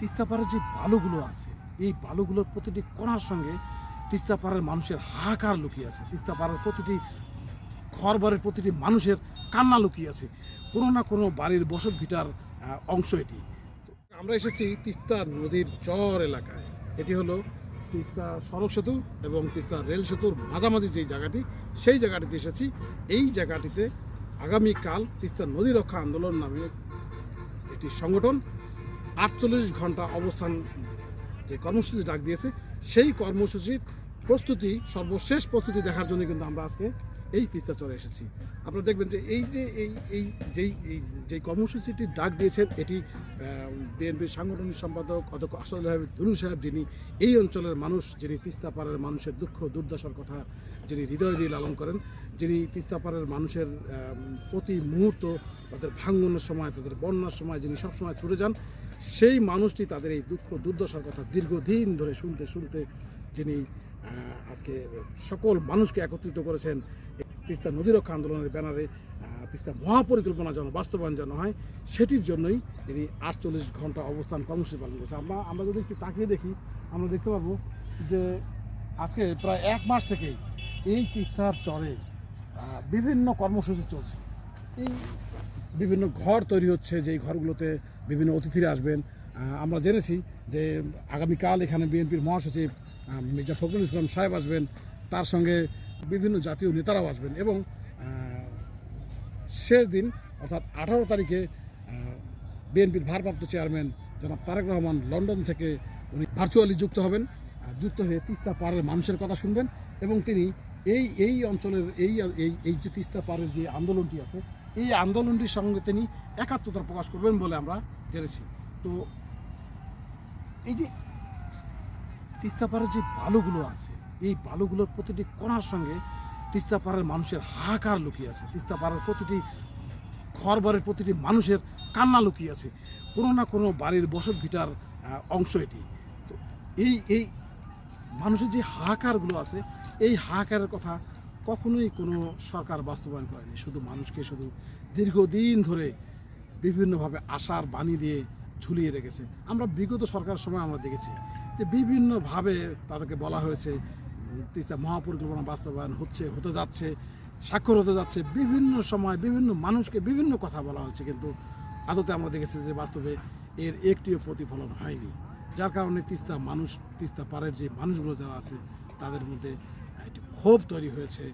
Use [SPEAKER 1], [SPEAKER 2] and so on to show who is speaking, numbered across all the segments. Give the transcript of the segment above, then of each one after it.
[SPEAKER 1] তিস্তাপাড়ের যে বালুগুলো আছে, এই বালুগুলোর প্রতিটি কণার সঙ্গে তিস্তাপাড়ের মানুষের হাহাকার লুকিয়ে আছে। তিস্তাপাড়ের প্রতিটি ঘর বাড়ির প্রতিটি মানুষের কান্না লুকিয়ে আছে। কোনো না কোনো বাড়ির বসত ভিটার অংশ এটি। আমরা এসেছি তিস্তা নদীর চর এলাকায়। এটি হলো তিস্তা সড়ক সেতু এবং তিস্তা রেল সেতুর মাঝামাঝি যেই জায়গাটি, সেই জায়গাটিতে এসেছি। এই জায়গাটিতে আগামীকাল তিস্তা নদী রক্ষা আন্দোলন নামে একটি সংগঠন আটচল্লিশ ঘণ্টা অবস্থান যে কর্মসূচি ডাক দিয়েছে, সেই কর্মসূচির প্রস্তুতি, সর্বশেষ প্রস্তুতি দেখার জন্য কিন্তু আমরা আজকে এই তিস্তা চলে এসেছি। আপনারা দেখবেন যে এই যে এই এই যেই, এই যে কর্মসূচিটি ডাক দিয়েছেন, এটি বিএনপির সাংগঠনিক সম্পাদক অধ্যক্ষ আসাদুল হাবিব দুলু সাহেব যিনি এই অঞ্চলের মানুষ, যিনি তিস্তাপাড়ের মানুষের দুঃখ, দুর্দশার কথা যিনি হৃদয় দিয়ে লালন করেন, যিনি তিস্তাপাড়ের মানুষের প্রতি মুহূর্ত তাদের ভাঙ্গনের সময়, তাদের বন্যার সময় যিনি সবসময় ছুটে যান, সেই মানুষটি তাদের এই দুঃখ, দুর্দশার কথা দীর্ঘদিন ধরে শুনতে শুনতে যিনি আজকে সকল মানুষকে একত্রিত করেছেন তিস্তা নদী রক্ষা আন্দোলনের ব্যানারে তিস্তা মহাপরিকল্পনা যেন বাস্তবায়ন যেন হয়, সেটির জন্যই তিনি আটচল্লিশ ঘণ্টা অবস্থান কর্মসূচি পালন করেছে আমরা আমরা যদি একটু তাকিয়ে দেখি, আমরা দেখতে পাবো যে আজকে প্রায় এক মাস থেকেই এই তিস্তার চরে বিভিন্ন কর্মসূচি চলছে। এই বিভিন্ন ঘর তৈরি হচ্ছে, যেই ঘরগুলোতে বিভিন্ন অতিথিরা আসবেন। আমরা জেনেছি যে আগামীকাল এখানে বিএনপির মহাসচিব মির্জা ফখরুল ইসলাম সাহেব আসবেন। তার সঙ্গে বিভিন্ন জাতীয় নেতারাও আসবেন এবং শেষ দিন, অর্থাৎ আঠারো তারিখে বিএনপির ভারপ্রাপ্ত চেয়ারম্যান জনাব তারেক রহমান লন্ডন থেকে উনি ভার্চুয়ালি যুক্ত হবেন। যুক্ত হয়ে তিস্তা পাড়ের মানুষের কথা শুনবেন এবং তিনি এই এই অঞ্চলের এই এই যে তিস্তা পাড়ের যে আন্দোলনটি আছে এই আন্দোলনটির সঙ্গে তিনি একাত্মতা প্রকাশ করবেন বলে আমরা জেনেছি। তো এই যে তিস্তাপাড়ের যে বালুগুলো আছে, এই বালুগুলোর প্রতিটি কণার সঙ্গে তিস্তাপাড়ের মানুষের হাহাকার লুকিয়ে আছে। তিস্তাপাড়ের প্রতিটি ঘর বাড়ির প্রতিটি মানুষের কান্না লুকিয়ে আছে। কোনো না কোনো বাড়ির বসত ভিটার অংশ এটি। তো এই এই মানুষের যে হাহাকারগুলো আছে, এই হাহাকারের কথা কখনোই কোনো সরকার বাস্তবায়ন করেনি। শুধু মানুষকে শুধু দীর্ঘদিন ধরে বিভিন্নভাবে আশার বাণী দিয়ে ঝুলিয়ে রেখেছে। আমরা বিগত সরকারের সময় আমরা দেখেছি যে বিভিন্নভাবে তাদেরকে বলা হয়েছে, তিস্তা মহাপরিকল্পনা বাস্তবায়ন হচ্ছে, হতে যাচ্ছে, স্বাক্ষর হতে যাচ্ছে। বিভিন্ন সময় বিভিন্ন মানুষকে বিভিন্ন কথা বলা হয়েছে, কিন্তু আদতে আমরা দেখেছি যে বাস্তবে এর একটিও প্রতিফলন হয়নি। যার কারণে তিস্তা মানুষ, তিস্তা পাড়ের যে মানুষগুলো যারা আছে, তাদের মধ্যে ক্ষোভ তৈরি হয়েছে।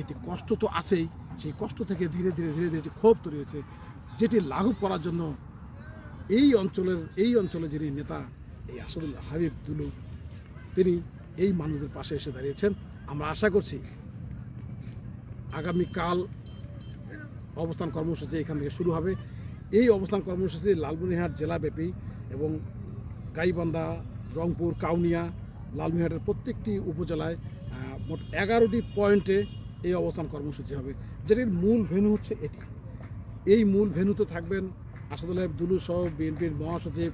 [SPEAKER 1] এটি কষ্ট তো আছেই, সেই কষ্ট থেকে ধীরে ধীরে ধীরে ধীরে একটি ক্ষোভ তৈরি হয়েছে, যেটি লাঘব করার জন্য এই অঞ্চলের, এই অঞ্চলে যিনি নেতা, এই আসাদুল হাবিব দুলু তিনি এই মানুষদের পাশে এসে দাঁড়িয়েছেন। আমরা আশা করছি আগামীকাল অবস্থান কর্মসূচি এখান থেকে শুরু হবে। এই অবস্থান কর্মসূচি লালমনিরহাট জেলাব্যাপী এবং গাইবান্ধা, রংপুর, কাউনিয়া, লালমনিরহাটের প্রত্যেকটি উপজেলায় মোট এগারোটি পয়েন্টে এই অবস্থান কর্মসূচি হবে। যেটির মূল ভেন্যু হচ্ছে এটি। এই মূল ভেন্যুতে থাকবেন আসাদুল্লাহ দুলু সহ বিএনপির মহাসচিব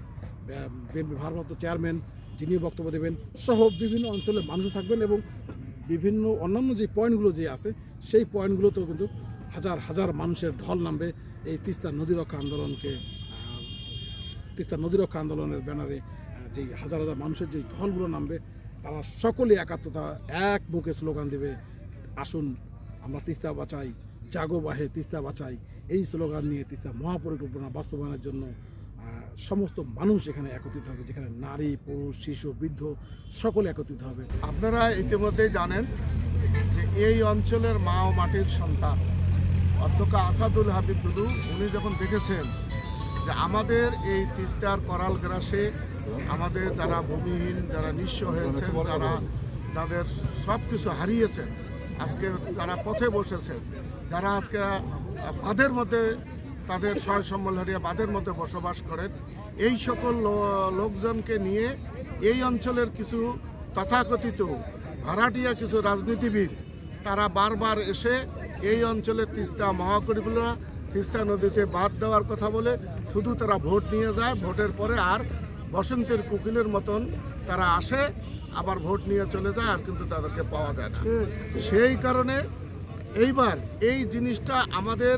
[SPEAKER 1] বিএনপি ভারপ্রাপ্ত চেয়ারম্যান যিনি বক্তব্য দেবেন সহ বিভিন্ন অঞ্চলের মানুষও থাকবেন এবং বিভিন্ন অন্যান্য যে পয়েন্টগুলো যে আছে, সেই পয়েন্টগুলোতেও কিন্তু হাজার হাজার মানুষের ঢল নামবে এই তিস্তা নদী রক্ষা আন্দোলনকে তিস্তা নদী রক্ষা আন্দোলনের ব্যানারে যেই হাজার হাজার মানুষের যে ঢলগুলো নামবে তারা সকলে একাত্মতা, এক বুকে স্লোগান দেবে, আসুন আমরা তিস্তা বাঁচাই, জাগো বাহে তিস্তা বাঁচাই। এই স্লোগান নিয়ে তিস্তা মহাপরিকল্পনা বাস্তবায়নের জন্য সমস্ত মানুষ এখানে একত্রিত হবে, যেখানে নারী, পুরুষ, শিশু, বৃদ্ধ, সকলে একত্রিত হবে।
[SPEAKER 2] আপনারা ইতিমধ্যেই জানেন যে এই অঞ্চলের মা ও মাটির সন্তান, অধ্যক্ষ আসাদুল হাবিব দুদু, উনি যখন দেখেছেন যে আমাদের এই তিস্তার করাল গ্রাসে আমাদের যারা ভূমিহীন, যারা নিঃস্ব হয়েছেন, যারা যাদের সব কিছু হারিয়েছেন, আজকে যারা পথে বসেছেন, যারা আজকে বাঁধের মধ্যে তাদের সয় সম্বল হারিয়ে বাঁধের মধ্যে বসবাস করেন, এই সকল লোকজনকে নিয়ে এই অঞ্চলের কিছু তথাকথিত ভাড়াটিয়া কিছু রাজনীতিবিদ, তারা বারবার এসে এই অঞ্চলের তিস্তা মহাকরিপুলা তিস্তা নদীতে বাদ দেওয়ার কথা বলে, শুধু তারা ভোট নিয়ে যায়, ভোটের পরে আর বসন্তের কুকিলের মতন তারা আসে আবার ভোট নিয়ে চলে যায় আর কিন্তু তাদেরকে পাওয়া যায় না। সেই কারণে এইবার এই জিনিসটা আমাদের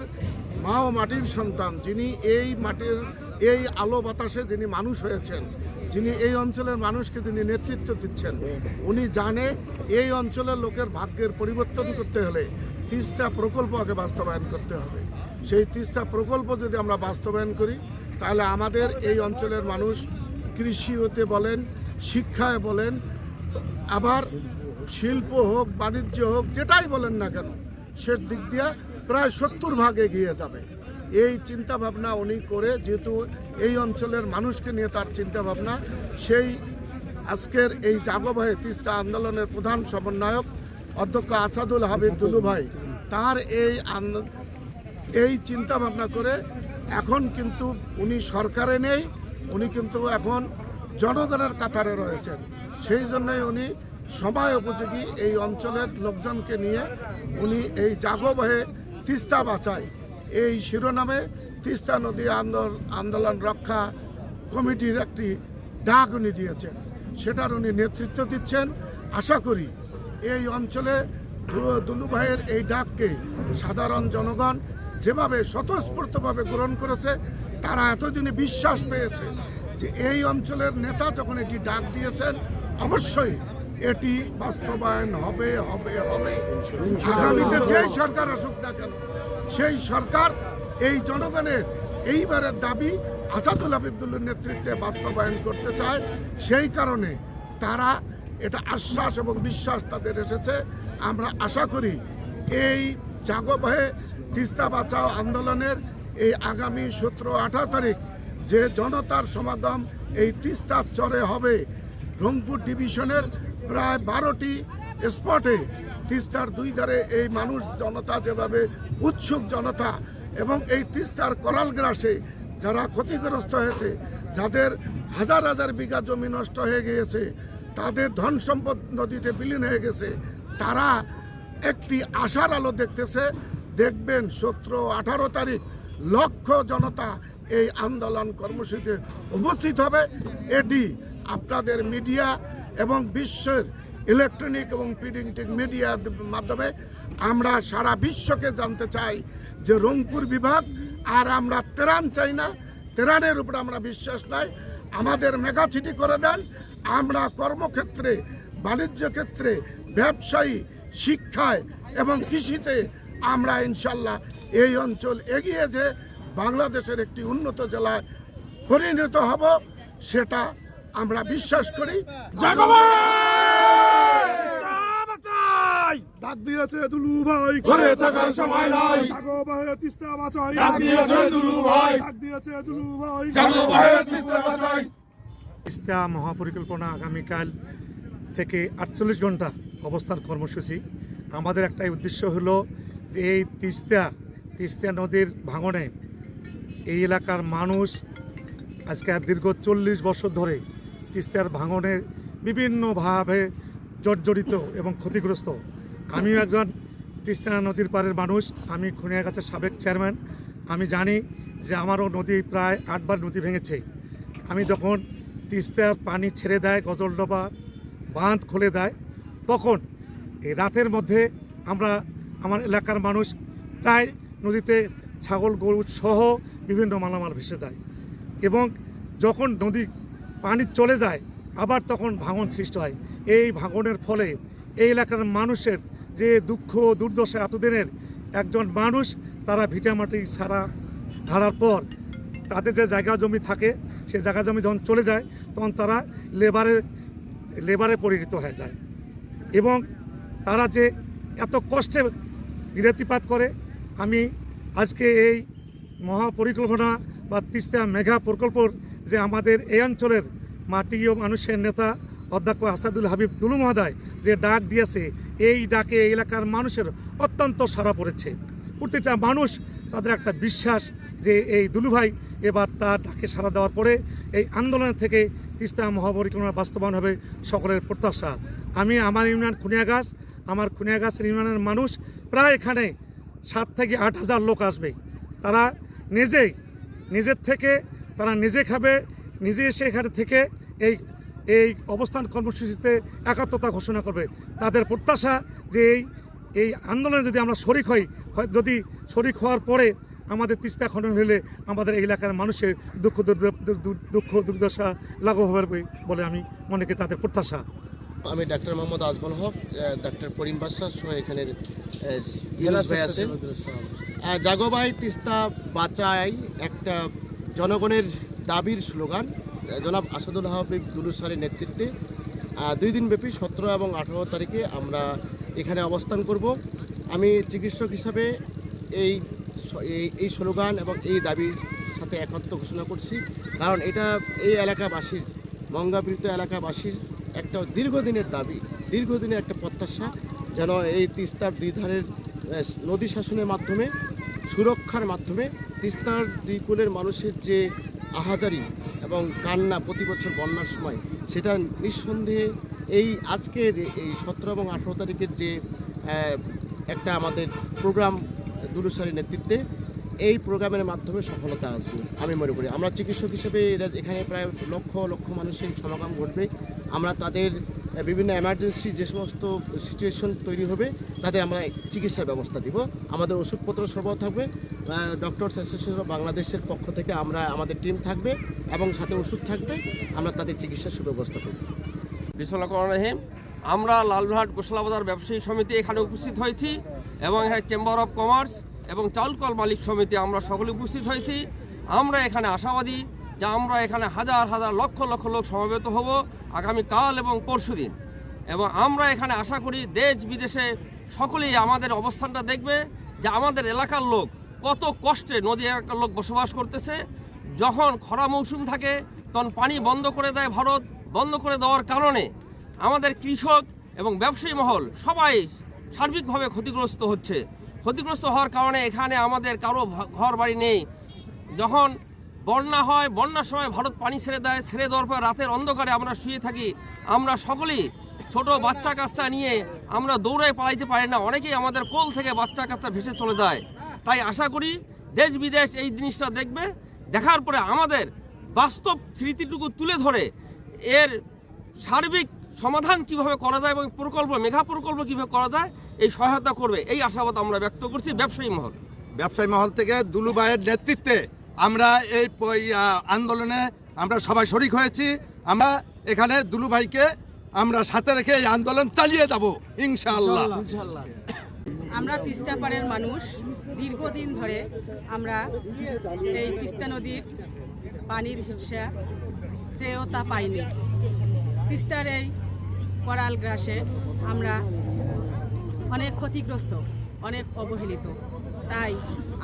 [SPEAKER 2] মা ও মাটির সন্তান যিনি এই মাটির এই আলো বাতাসে যিনি মানুষ হয়েছেন যিনি এই অঞ্চলের মানুষকে তিনি নেতৃত্ব দিচ্ছেন উনি জানে এই অঞ্চলের লোকের ভাগ্যের পরিবর্তন করতে হলে তিস্তা প্রকল্প আগে বাস্তবায়ন করতে হবে। সেই তিস্তা প্রকল্প যদি আমরা বাস্তবায়ন করি তাহলে আমাদের এই অঞ্চলের মানুষ কৃষি হতে বলেন, শিক্ষায় বলেন, আবার শিল্প হোক, বাণিজ্য হোক, যেটাই বলেন না কেন, শেষ দিক দিয়ে প্রায় সত্তর ভাগ এগিয়ে যাবে। এই চিন্তা ভাবনা উনি করে, যেহেতু এই অঞ্চলের মানুষকে নিয়ে তার চিন্তা ভাবনা সেই আজকের এই জাগবাহে তিস্তা আন্দোলনের প্রধান সমন্বয়ক অধ্যক্ষ আসাদুল হাবিব দুলু ভাই, তার এই এই চিন্তা ভাবনা করে এখন কিন্তু উনি সরকারে নেই উনি কিন্তু এখন জনগণের কাতারে রয়েছেন। সেই জন্যই উনি সময় উপযোগী এই অঞ্চলের লোকজনকে নিয়ে উনি এই জাগবহে তিস্তা বাঁচায়। এই শিরোনামে তিস্তা নদী আন্দোলন আন্দোলন রক্ষা কমিটির একটি ডাক উনি দিয়েছেন। সেটার উনি নেতৃত্ব দিচ্ছেন। আশা করি এই অঞ্চলে দুলু ভাইয়ের এই ডাককে সাধারণ জনগণ যেভাবে স্বতঃস্ফূর্তভাবে গ্রহণ করেছে তারা এতদিনে বিশ্বাস পেয়েছে যে এই অঞ্চলের নেতা যখন এটি ডাক দিয়েছেন, অবশ্যই এটি বাস্তবায়ন হবে হবে হবে। আগামীতে যেই সরকার আসুক না কেন, সেই সরকার এই জনগণের এইবারের দাবি আসাদুল হাবিবুল্লার নেতৃত্বে বাস্তবায়ন করতে চায়। সেই কারণে তারা এটা আশ্বাস এবং বিশ্বাস তাদের এসেছে। আমরা আশা করি এই জাগবহে তিস্তা বাঁচাও আন্দোলনের এই আগামী সতেরো আঠারো তারিখ যে জনতার সমাগম এই তিস্তার চরে হবে। রংপুর ডিভিশনের প্রায় বারোটি স্পটে তিস্তার দুই ধারে এই মানুষ জনতা যেভাবে উৎসুক জনতা এবং এই তিস্তার করাল গ্রাসে যারা ক্ষতিগ্রস্ত হয়েছে, যাদের হাজার হাজার বিঘা জমি নষ্ট হয়ে গিয়েছে, তাদের ধন সম্পদ নদীতে বিলীন হয়ে গেছে, তারা একটি আশার আলো দেখতেছে। দেখবেন সতেরো আঠারো তারিখ লক্ষ জনতা এই আন্দোলন কর্মসূচিতে উপস্থিত হবে। এটি আপনাদের মিডিয়া এবং বিশ্বের ইলেকট্রনিক এবং প্রিন্টিং মিডিয়ার মাধ্যমে আমরা সারা বিশ্বকে জানতে চাই যে রংপুর বিভাগ আর আমরা তেরান চাই না। তেরানের উপরে আমরা বিশ্বাস নাই। আমাদের মেগাছিটি করে দেন। আমরা কর্মক্ষেত্রে, বাণিজ্য ক্ষেত্রে, ব্যবসায়ী, শিক্ষায় এবং কৃষিতে আমরা ইনশাল্লাহ এই অঞ্চল এগিয়ে যে বাংলাদেশের একটি উন্নত জেলায় পরিণত হব সেটা আমরা বিশ্বাস করি।
[SPEAKER 3] ডাক দিয়েছে দুলু ভাই।
[SPEAKER 4] ঘরে থাকার সময় নাই।
[SPEAKER 3] জাগো ভাই তিস্তা বাঁচাই
[SPEAKER 4] ডাক দিয়েছে দুলু ভাই।
[SPEAKER 3] ডাক দিয়েছে দুলু ভাই।
[SPEAKER 4] জাগো ভাইয়ের তিস্তা বাঁচাই
[SPEAKER 3] তিস্তা মহাপরিকল্পনা আগামীকাল থেকে আটচল্লিশ ঘণ্টা অবস্থান কর্মসূচি। আমাদের একটাই উদ্দেশ্য হলো যে এই তিস্তা তিস্তা নদীর ভাঙনে এই এলাকার মানুষ আজকে দীর্ঘ চল্লিশ বছর ধরে তিস্তার ভাঙনে বিভিন্নভাবে জর্জরিত এবং ক্ষতিগ্রস্ত। আমিও একজন তিস্তা নদীর পাড়ের মানুষ, আমি খুনিয়া খুনিয়াগাছের সাবেক চেয়ারম্যান। আমি জানি যে আমারও নদী প্রায় আটবার নদী ভেঙেছে। আমি যখন তিস্তার পানি ছেড়ে দেয় গজলডোবা বাঁধ খুলে দেয়, তখন এই রাতের মধ্যে আমরা, আমার এলাকার মানুষ প্রায় নদীতে ছাগল, গরু সহ বিভিন্ন মালামাল ভেসে যায় এবং যখন নদী পানি চলে যায়, আবার তখন ভাঙন সৃষ্টি হয়। এই ভাঙনের ফলে এই এলাকার মানুষের যে দুঃখ দুর্দশা এতদিনের, একজন মানুষ তারা ভিটামাটি ছাড়া হারার পর তাদের যে জায়গা জমি থাকে সেই জায়গা জমি যখন চলে যায়, তখন তারা লেবারে লেবারে পরিণত হয়ে যায় এবং তারা যে এত কষ্টে বিরতিপাত করে আমি আজকে এই মহাপরিকল্পনা বা তিস্তা মেঘা প্রকল্পর যে আমাদের এই অঞ্চলের মাটি ও মানুষের নেতা অধ্যক্ষ আসাদুল হাবিব দুলু মহাদায় যে ডাক দিয়েছে, এই ডাকে এলাকার মানুষের অত্যন্ত সাড়া পড়েছে। প্রতিটা মানুষ তাদের একটা বিশ্বাস যে এই দুলুভাই এবার তার ডাকে সাড়া দেওয়ার পরে এই আন্দোলনের থেকে তিস্তা মহাপরিকল্পনা বাস্তবায়ন হবে সকলের প্রত্যাশা। আমি আমার ইউনিয়ন খুনিয়াগাছ, আমার খুনিয়াগাছের ইউনিয়নের মানুষ প্রায় এখানে সাত থেকে আট হাজার লোক আসবে। তারা নিজেই, নিজের থেকে, তারা নিজে খাবে, নিজে এসে এখানে থেকে এই এই অবস্থান কর্মসূচিতে একাত্মতা ঘোষণা করবে। তাদের প্রত্যাশা যে এই এই আন্দোলনে যদি আমরা শরিক হই যদি শরিক হওয়ার পরে আমাদের তিস্তা খনন হলে আমাদের এলাকার মানুষের দুঃখ দুর্দশা লাঘব হবে বলে আমি মনে করি, তাদের প্রত্যাশা।
[SPEAKER 5] আমি ডাক্তার মোহাম্মদ আজমল হক ডাক্তার করিম বাদশাহ সহ এখানের আহ, ভাই আছেন। জাগোবাই তিস্তা বাঁচাই একটা জনগণের দাবির স্লোগান। জনাব আসাদুল হাবিব দুলুসারের নেতৃত্বে দুই দিনব্যাপী সতেরো এবং আঠারো তারিখে আমরা এখানে অবস্থান করব। আমি চিকিৎসক হিসাবে এই এই- স্লোগান এবং এই দাবির সাথে একত্র ঘোষণা করছি। কারণ এটা এই এলাকাবাসীর মঙ্গাবৃত এলাকাবাসীর একটা দীর্ঘদিনের দাবি, দীর্ঘদিনের একটা প্রত্যাশা যেন এই তিস্তার দুই ধারের নদী শাসনের মাধ্যমে, সুরক্ষার মাধ্যমে তিস্তার দুই কুলের মানুষের যে আহাজারি এবং কান্না প্রতি বছর বন্যার সময়, সেটা নিঃসন্দেহে এই আজকের এই সতেরো এবং আঠেরো তারিখের যে একটা আমাদের প্রোগ্রাম দুলুসারের নেতৃত্বে, এই প্রোগ্রামের মাধ্যমে সফলতা আসবে, আমি মনে করি। আমরা চিকিৎসক হিসেবে এরা এখানে প্রায় লক্ষ লক্ষ মানুষের সমাগম ঘটবে। আমরা তাদের বিভিন্ন এমার্জেন্সি যে সমস্ত সিচুয়েশন তৈরি হবে, তাদের আমরা চিকিৎসার ব্যবস্থা দিব। আমাদের ওষুধপত্র সরবরাহ থাকবে। ডক্টরস অ্যাসোসিয়েশন বাংলাদেশের পক্ষ থেকে আমরা, আমাদের টিম থাকবে এবং সাথে ওষুধ থাকবে, আমরা তাদের চিকিৎসার সুব্যবস্থা করব।
[SPEAKER 6] বিসমুল্লাহ রহিম, আমরা লালঘাট গোসলাবাজার ব্যবসায়ী সমিতি এখানে উপস্থিত হয়েছি এবং এখানে চেম্বার অফ কমার্স এবং চালকল মালিক সমিতি আমরা সকলে উপস্থিত হয়েছি। আমরা এখানে আশাবাদী যে আমরা এখানে হাজার হাজার লক্ষ লক্ষ লোক সমবেত হব। আগামী কাল এবং পরশুদিন এবং আমরা এখানে আশা করি দেশ বিদেশে সকলেই আমাদের অবস্থানটা দেখবে যে আমাদের এলাকার লোক কত কষ্টে নদী এলাকার লোক বসবাস করতেছে। যখন খরা মৌসুম থাকে, তখন পানি বন্ধ করে দেয় ভারত, বন্ধ করে দেওয়ার কারণে আমাদের কৃষক এবং ব্যবসায়ী মহল সবাই সার্বিকভাবে ক্ষতিগ্রস্ত হচ্ছে। ক্ষতিগ্রস্ত হওয়ার কারণে এখানে আমাদের কারও ঘর বাড়ি নেই। যখন বন্যা হয়, বন্যার সময় ভারত পানি ছেড়ে দেয়, ছেড়ে দেওয়ার পর রাতের অন্ধকারে আমরা শুয়ে থাকি। আমরা সকলেই ছোট বাচ্চা কাচ্চা নিয়ে আমরা দৌড়ায় পালাইতে পারি না। অনেকেই আমাদের কোল থেকে বাচ্চা কাচ্চা ভেসে চলে যায়। তাই আশা করি দেশ বিদেশ এই জিনিসটা দেখবে। দেখার পরে আমাদের বাস্তব স্মৃতিটুকু তুলে ধরে এর সার্বিক সমাধান কীভাবে করা যায় এবং প্রকল্প, মেঘা প্রকল্প কীভাবে করা যায়, এই সহায়তা করবে। এই আশাবাদ আমরা ব্যক্ত করছি ব্যবসায়ী মহল।
[SPEAKER 4] ব্যবসায়ী মহল থেকে দুলু ভাইয়ের নেতৃত্বে আমরা এই আন্দোলনে আমরা সবাই শরিক হয়েছি। আমরা এখানে দুলু ভাইকে আমরা সাথে রেখে এই আন্দোলন চালিয়ে যাব, ইনশাআল্লাহ।
[SPEAKER 7] আমরা তিস্তা পাড়ের মানুষ। দীর্ঘদিন ধরে আমরা এই তিস্তা নদীর পানির হিসা চেয়েও তা পাইনি। তিস্তার এই করাল গ্রাসে আমরা অনেক ক্ষতিগ্রস্ত, অনেক অবহেলিত। তাই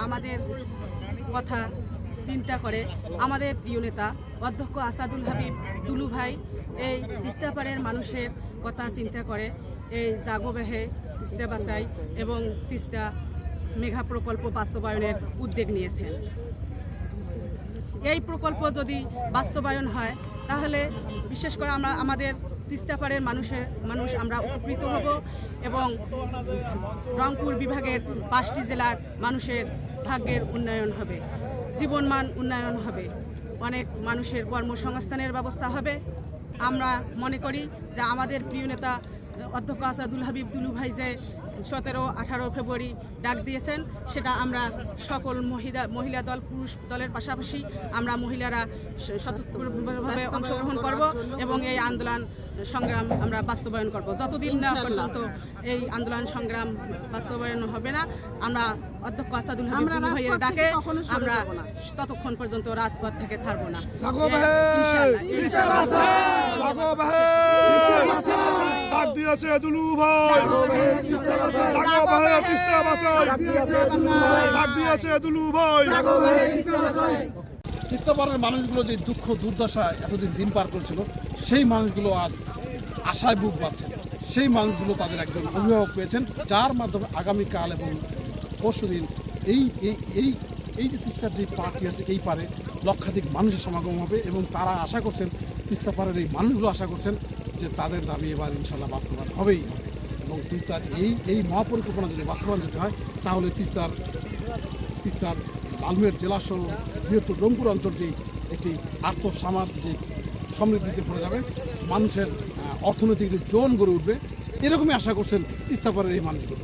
[SPEAKER 7] আমাদের কথা চিন্তা করে আমাদের প্রিয় নেতা, অধ্যক্ষ আসাদুল হাবিব দুলু ভাই, এই তিস্তাপাড়ের মানুষের কথা চিন্তা করে, এই জাগোবেহে তিস্তা বাসাই এবং তিস্তা মেঘা প্রকল্প বাস্তবায়নের উদ্যোগ নিয়েছেন। এই প্রকল্প যদি বাস্তবায়ন হয়, তাহলে বিশেষ করে আমরা আমাদের তিস্তাপাড়ের মানুষের, মানুষ আমরা উপকৃত হব এবং রংপুর বিভাগের পাঁচটি জেলার মানুষের ভাগ্যের উন্নয়ন হবে। জীবনমান উন্নয়ন হবে। অনেক মানুষের কর্মসংস্থানের ব্যবস্থা হবে। আমরা মনে করি যে আমাদের প্রিয় নেতা অধ্যক্ষ আসাদুল হাবিব দুলু ভাই যে সতেরো আঠারো ফেব্রুয়ারি ডাক দিয়েছেন সেটা আমরা সকল মহিলা মহিলা দল পুরুষ দলের পাশাপাশি আমরা মহিলারা স- স্বতঃস্ফূর্তভাবে অংশগ্রহণ করব এবং এই আন্দোলন সংগ্রাম আমরা বাস্তবায়ন করব। যতদিন না পর্যন্ত এই আন্দোলন সংগ্রাম বাস্তবায়ন হবে না আমরা অধ্যক্ষ আসাদুল ডাকে আমরা ততক্ষণ পর্যন্ত রাজপথ থেকে ছাড়বো না। ইনশাআল্লাহ, ইনশাআল্লাহ।
[SPEAKER 4] ডাক দিয়েছে দুলু ভাই। জাগো ভাই। তিস্তা বাসাই ডাক দিয়েছে দুলু ভাই।
[SPEAKER 1] তিস্তাপাড়ের মানুষগুলো যে দুঃখ দুর্দশা এতদিন দিন পার করেছিল সেই মানুষগুলো আজ আশায় বুক বাঁধছেন সেই মানুষগুলো তাদের একজন অভিভাবক পেয়েছেন যার মাধ্যমে আগামীকাল এবং পরশুদিন এই এই এই এই যে তিস্তার যে পার্টি আছে এই পারে লক্ষাধিক মানুষের সমাগম হবে এবং তারা আশা করছেন, তিস্তা পাড়ের এই মানুষগুলো আশা করছেন যে তাদের দাবি এবার ইনশাল্লাহ বাস্তবায়ন হবেই হবে। এবং তিস্তার এই এই মহাপরিকল্পনা যদি বাস্তবায়ন যদি হয়, তাহলে তিস্তার তিস্তার লালমের জেলা সহ বৃহত্তর রংপুর অঞ্চলটি একটি আর্থসামাজিক সমৃদ্ধিতে পড়ে যাবে, মানুষের অর্থনৈতিক জোন গড়ে উঠবে, এরকমই আশা করছেন তিস্তাপাড়ের এই মানুষগুলো।